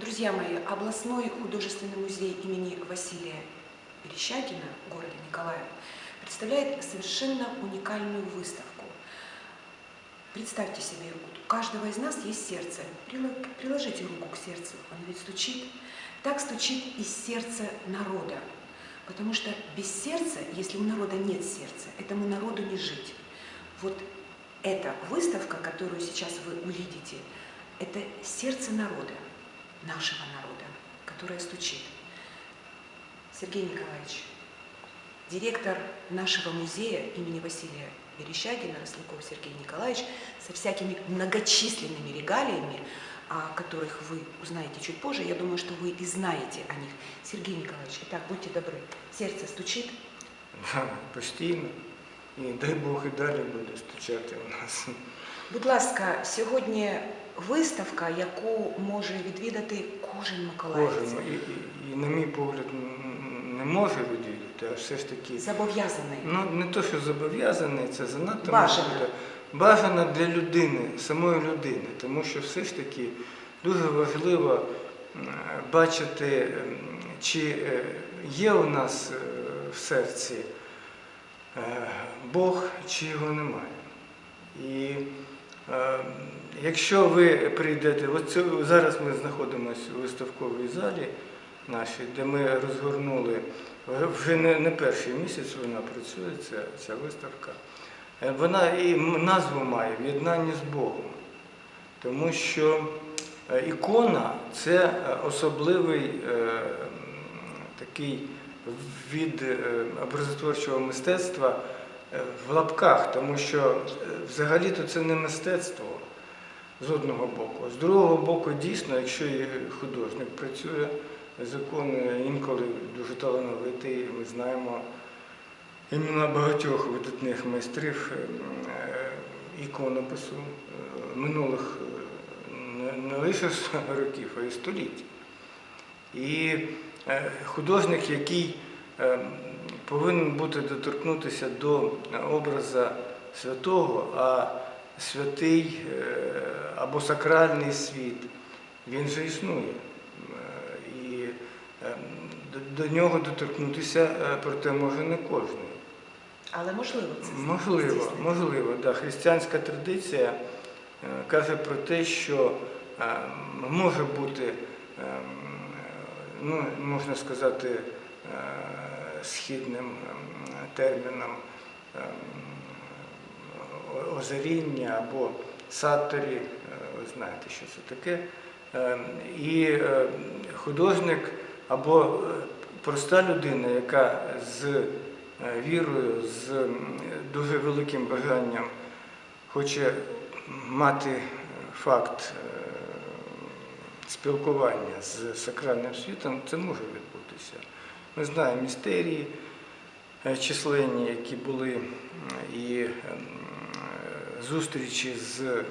Друзья мои, областной художественный музей имени Василия Верещагина в городе Николаев представляет совершенно уникальную выставку. Представьте себе, у каждого из нас есть сердце. Прило- Приложите руку к сердцу, оно ведь стучит. Так стучит и сердце народа. Потому что без сердца, если у народа нет сердца, этому народу не жить. Вот эта выставка, которую сейчас вы увидите, это сердце народа, нашего народа, которое стучит. Сергей Николаевич, директор нашего музея имени Василия Верещагина, Росляков Сергей Николаевич, со всякими многочисленными регалиями, о которых вы узнаете чуть позже, я думаю, что вы и знаете о них. Сергей Николаевич, итак, будьте добры, сердце стучит, постійно. І дай Бог і далі буде стучати у нас. Будь ласка, сьогодні виставка, яку може відвідати кожен миколаївець. Кожен, і, і, і, на мій погляд, не може відвідати, а все ж таки. Зобов'язаний. Ну, не то, що зобов'язаний, це занадто Бажано. може. Бажано для людини, самої людини, тому що все ж таки дуже важливо бачити, чи е, є у нас е, в серці е, Бог, чи його немає. І якщо ви прийдете, от це- зараз ми знаходимося у виставковій залі нашій, де ми розгорнули вже не, не перший місяць вона працює, ця, ця виставка. Е, Вона і назву має в'єднання з Богом. Тому що е, ікона це е, особливий е, такий від е, образотворчого мистецтва е, в лапках, тому що е, взагалі-то це не мистецтво з одного боку. З другого боку, дійсно, якщо і художник працює закон інколи дуже талановитий, ми знаємо імена багатьох видатних майстрів е, е, іконопису минулих не- лише років, а й століть. І художник, який повинен бути доторкнутися до образа святого, а святий е, або сакральний світ, він же існує. Е, І е, до, нього доторкнутися, е, проте може не кожен. Але можливо це Можливо, здійснити. можливо, да. Християнська традиція е, каже про те, що е, може бути, е, ну, можна сказати, е, східним е, терміном е, озаріння або сатторі, е, ви знаєте, що це таке. Е, І е, художник або е, проста людина, яка з вірою, з дуже великим бажанням хоче мати факт спілкування з сакральним світом, це може відбутися. Ми знаємо містерії е, численні, які були, і е, зустрічі з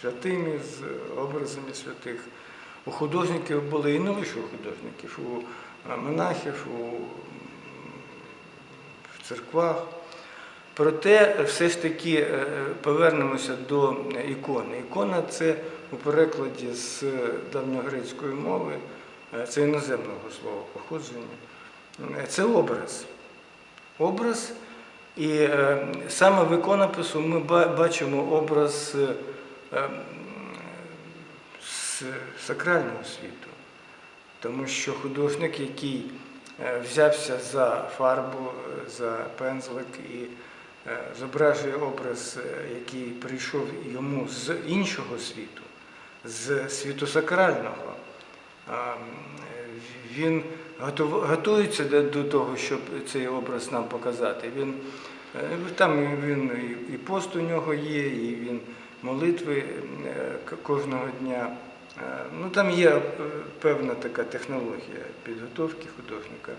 святими, з образами святих. У художників були і не лише у художників, у е, монахів, у церквах. Проте все ж таки повернемося до ікони. Ікона це у перекладі з давньогрецької мови, це іноземного слова походження. Е, Це образ. Образ. І е, саме в іконопису ми бачимо образ е, е, з сакрального світу. Тому що художник, який е, взявся за фарбу, е, за пензлик і е, зображує образ, е, який прийшов йому з іншого світу, з світу сакрального. Він готується до- того, щоб цей образ нам показати. Він, е, там він і- пост у нього є, і він молитви е, кожного дня. Е, Ну, там є певна така технологія підготовки художника.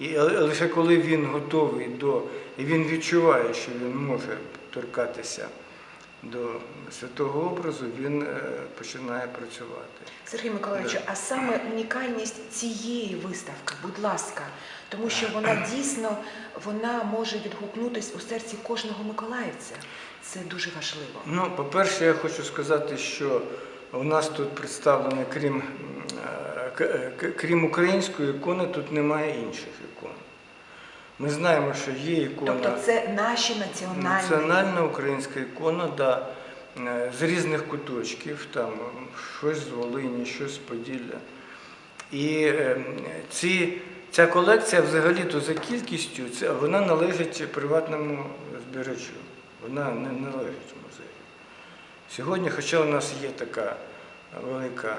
І лише коли він готовий до, і він відчуває, що він може торкатися до святого образу, він е, починає працювати. Сергій Миколаївич, Да. а саме унікальність цієї виставки, будь ласка, тому що вона дійсно вона може відгукнутись у серці кожного миколаївця. Це дуже важливо. Ну, по-перше, я хочу сказати, що у нас тут представлено, крім, е, е, крім української ікони, тут немає інших ікон. Ми знаємо, що є ікона. Тобто це наші національні. Національна українська ікона, да, е, з різних куточків, там щось з Волині, щось з Поділля. І е, ці, ця колекція взагалі-то за кількістю, це, вона належить приватному збирачу. Вона не належить музею. Сьогодні, хоча у нас є така велика,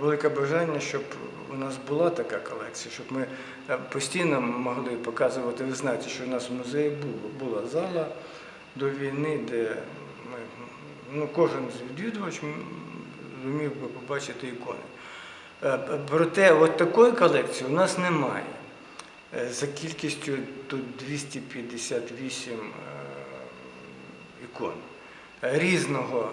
велике бажання, щоб у нас була така колекція, щоб ми е, постійно могли показувати. Ви знаєте, що у нас в музеї було, була зала до війни, де ми, ну, кожен з відвідувач зумів би побачити ікони. Е, Проте от такої колекції у нас немає. Е, За кількістю тут 258 е, ікон різного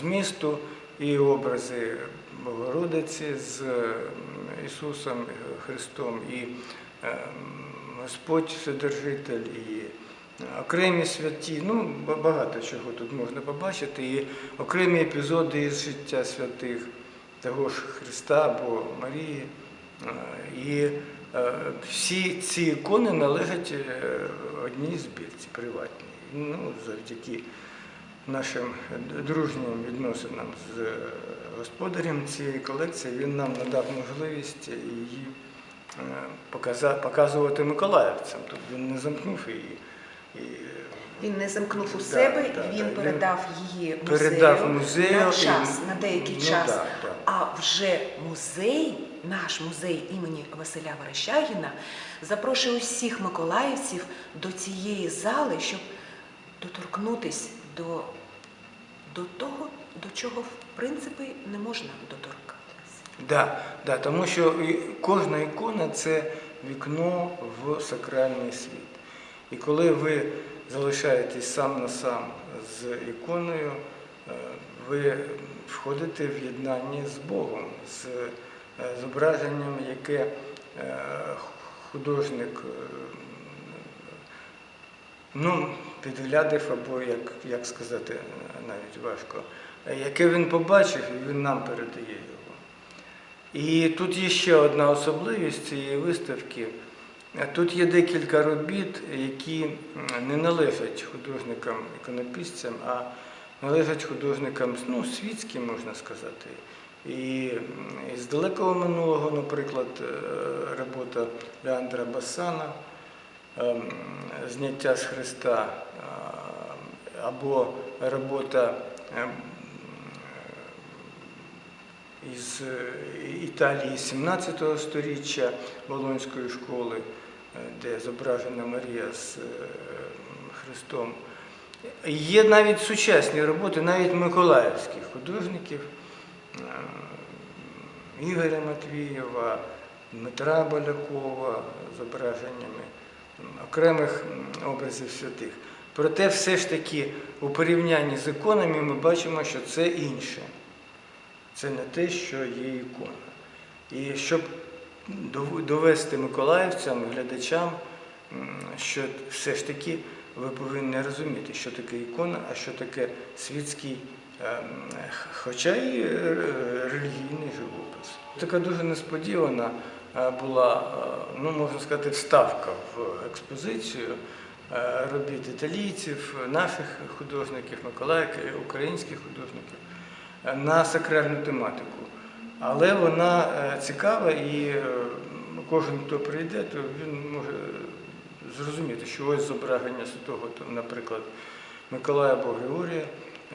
змісту і образи Богородиці з е, Ісусом Христом, і е, Господь Вседержитель, і окремі святі. Ну, багато чого тут можна побачити, і окремі епізоди із життя святих того ж Христа або Марії. Е, І е, всі ці ікони належать е, одній збірці приватній. Ну, завдяки нашим дружнім відносинам з господарем цієї колекції він нам надав можливість її е, показувати миколаївцям. Тобто він не замкнув її. І Він не замкнув у себе, да, і да, він він передав її музею, передав музею на і- на деякий ну, час. да, да. А вже музей, наш музей імені Василя Верещагіна, запрошує усіх миколаївців до цієї зали, щоб доторкнутись до, до того, до чого в принципі не можна доторкатися. Да, да, тому що кожна ікона це вікно в сакральний світ. І коли ви залишаєтесь сам на сам з іконою, е, ви входите в єднання з Богом, з е, зображенням, яке е, художник ну, підглядив, або як, як сказати, навіть важко, яке він побачив, і він нам передає його. І тут є ще одна особливість цієї виставки. Тут є декілька робіт, які не належать художникам-іконописцям, а належать художникам ну, світським, можна сказати. І із далекого минулого, наприклад, е, робота Леандра Басана Зняття з Христа е, або робота ем, із е, Італії 17 століття Болонської школи, е, де зображена Марія з е, Христом. Є навіть сучасні роботи, навіть миколаївських художників Ігоря Матвієва, Дмитра Балякова зображеннями окремих образів святих. Проте все ж таки у порівнянні з іконами ми бачимо, що це інше. Це не те, що є ікона. І щоб довести миколаївцям, глядачам, що все ж таки ви повинні розуміти, що таке ікона, а що таке світський, ем, хоча і е, релігійний живопис. Така дуже несподівана е, була, е, ну можна сказати, вставка в експозицію е, робіт італійців, наших художників, Миколаївки, українських художників е, на сакральну тематику. Але вона е, цікава і е, кожен, хто прийде, то він може зрозуміти, що ось зображення святого, наприклад, Миколая або Григорія,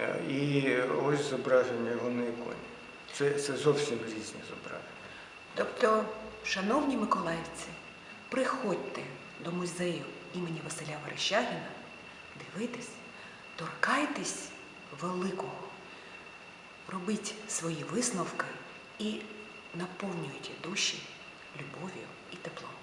е, і ось зображення його на іконі. Це, це зовсім різні зображення. Тобто, шановні миколаївці, приходьте до музею імені Василя Верещагіна, дивитесь, торкайтесь великого, робіть свої висновки і наповнюйте душі любов'ю і теплом.